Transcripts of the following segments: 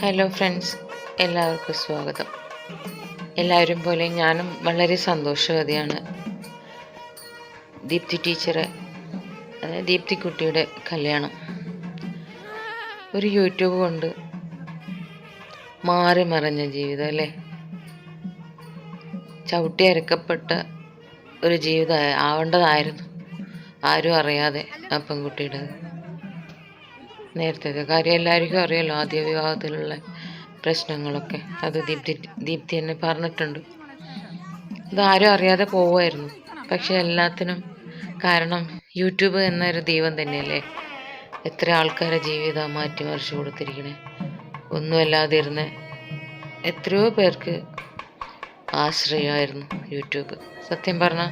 Hello friends എല്ലാവർക്കും സ്വാഗതം. എല്ലാവരും പോലെ ഞാനും വളരെ സന്തോഷവതിയാണ്. ദീപ്തി ടീച്ചറെ അതായത് ദീപ്തി കുട്ടിയുടെ കല്യാണം. ഒരു യൂട്യൂബ് കൊണ്ട് മാറി മറിഞ്ഞ ജീവിതം അല്ലേ? ചവിട്ടി അരക്കപ്പെട്ട ഒരു ജീവിതം ആവേണ്ടതായിരുന്നു. ആരും അറിയാതെ ആ പെൺകുട്ടിയുടെ നേരത്തെ കാര്യം എല്ലാവർക്കും അറിയാലോ ആദ്യ വിവാഹത്തിലുള്ള പ്രശ്നങ്ങളൊക്കെ. അത് ദീപ്തി ദീപ്തി തന്നെ പറഞ്ഞിട്ടുണ്ട്. ഇതാരും അറിയാതെ പോവുമായിരുന്നു. പക്ഷെ എല്ലാത്തിനും കാരണം യൂട്യൂബ് എന്നൊരു ദൈവം തന്നെയല്ലേ? എത്ര ആൾക്കാരെ ജീവിതം മാറ്റിമറിച്ച് കൊടുത്തിരിക്കണേ. ഒന്നുമല്ലാതിരുന്ന് എത്രയോ പേർക്ക് ആശ്രയമായിരുന്നു യൂട്യൂബ്. സത്യം പറഞ്ഞാൽ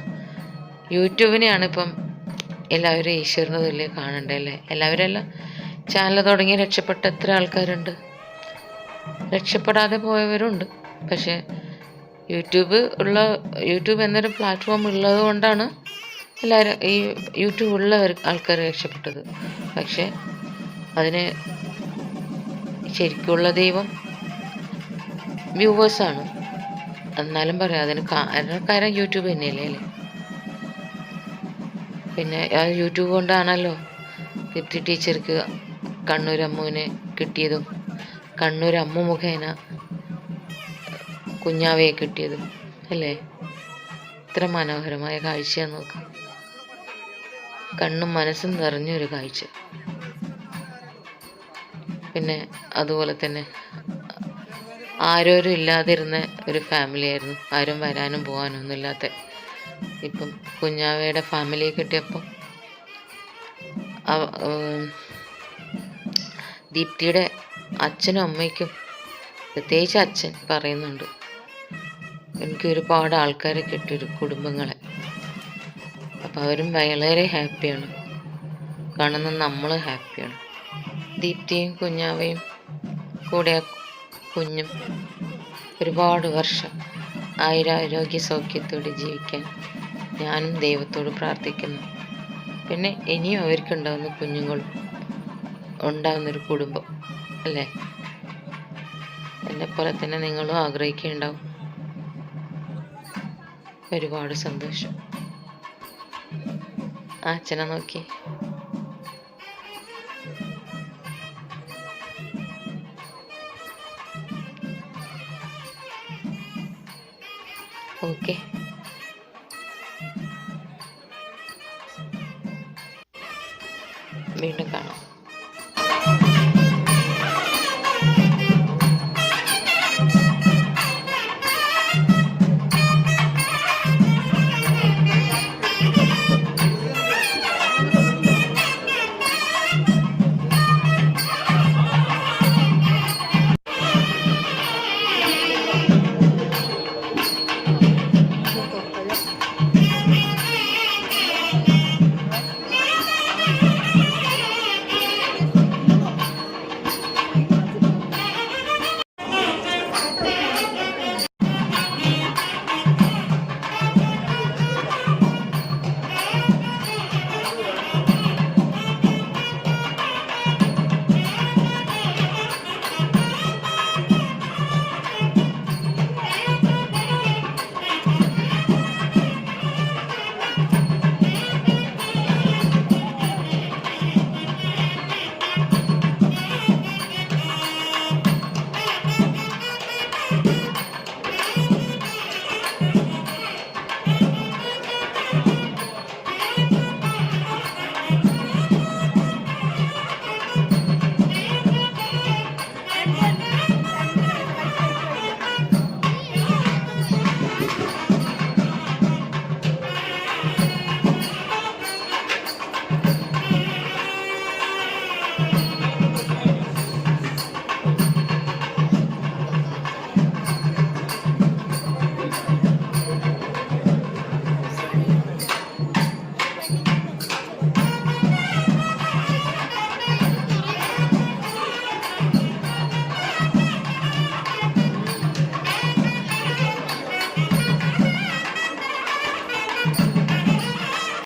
യൂട്യൂബിനെയാണ് ഇപ്പം എല്ലാവരും ഈശ്വരനെ തുല്യം എല്ലാവരും അല്ല? ചാനൽ തുടങ്ങി രക്ഷപ്പെട്ട എത്ര ആൾക്കാരുണ്ട്? രക്ഷപ്പെടാതെ പോയവരുണ്ട്. പക്ഷേ യൂട്യൂബ് ഉള്ള യൂട്യൂബ് എന്നൊരു പ്ലാറ്റ്ഫോം ഉള്ളത് കൊണ്ടാണ് എല്ലാവരും ഈ യൂട്യൂബ് ഉള്ളവർ ആൾക്കാർ രക്ഷപ്പെട്ടത്. പക്ഷേ അതിന് ശരിക്കുള്ള ദൈവം വ്യൂവേഴ്സാണ് എന്നാലും പറയാം അതിന് കാരണക്കാരൻ യൂട്യൂബ് തന്നെയല്ലേ അല്ലേ? പിന്നെ യൂട്യൂബ് കൊണ്ടാണല്ലോ ദീപ്തി ടീച്ചർക്ക് കണ്ണൂർ അമ്മുവിനെ കിട്ടിയതും കണ്ണൂർ അമ്മ മുഖേന കുഞ്ഞാവയെ കിട്ടിയതും അല്ലേ? ഇത്ര മനോഹരമായ കാഴ്ചയാണ് നോക്കാം. കണ്ണും മനസ്സും നിറഞ്ഞൊരു കാഴ്ച. പിന്നെ അതുപോലെ തന്നെ ആരോരും ഇല്ലാതിരുന്ന ഒരു ഫാമിലിയായിരുന്നു ആരും വരാനും പോകാനും ഒന്നും ഇല്ലാത്ത ഇപ്പം കുഞ്ഞാവയുടെ ഫാമിലിയെ കിട്ടിയപ്പോൾ ദീപ്തിയുടെ അച്ഛനും അമ്മയ്ക്കും പ്രത്യേകിച്ച് അച്ഛൻ പറയുന്നുണ്ട്. എനിക്ക് ഒരുപാട് ആൾക്കാരെ കിട്ടിയൊരു കുടുംബങ്ങളെ. അപ്പം അവരും വളരെ ഹാപ്പിയാണ്. കാണുന്ന നമ്മൾ ഹാപ്പിയാണ്. ദീപ്തിയും കുഞ്ഞാവയും കൂടെ കുഞ്ഞും ഒരുപാട് വർഷം ആയുരാരോഗ്യ സൗഖ്യത്തോടെ ജീവിക്കാൻ ഞാനും ദൈവത്തോട് പ്രാർത്ഥിക്കുന്നു. പിന്നെ ഇനിയും അവർക്കുണ്ടാകുന്ന കുഞ്ഞുങ്ങളും ഉണ്ടാകുന്നൊരു കുടുംബം അല്ലേ? എന്നെപ്പോലെ തന്നെ നിങ്ങളും ആഗ്രഹിക്കുന്നുണ്ടാവും ഒരുപാട് സന്തോഷം. ആ അച്ഛനെ നോക്കി. ഓക്കെ. വീണ്ടും കാണാം. Thank you.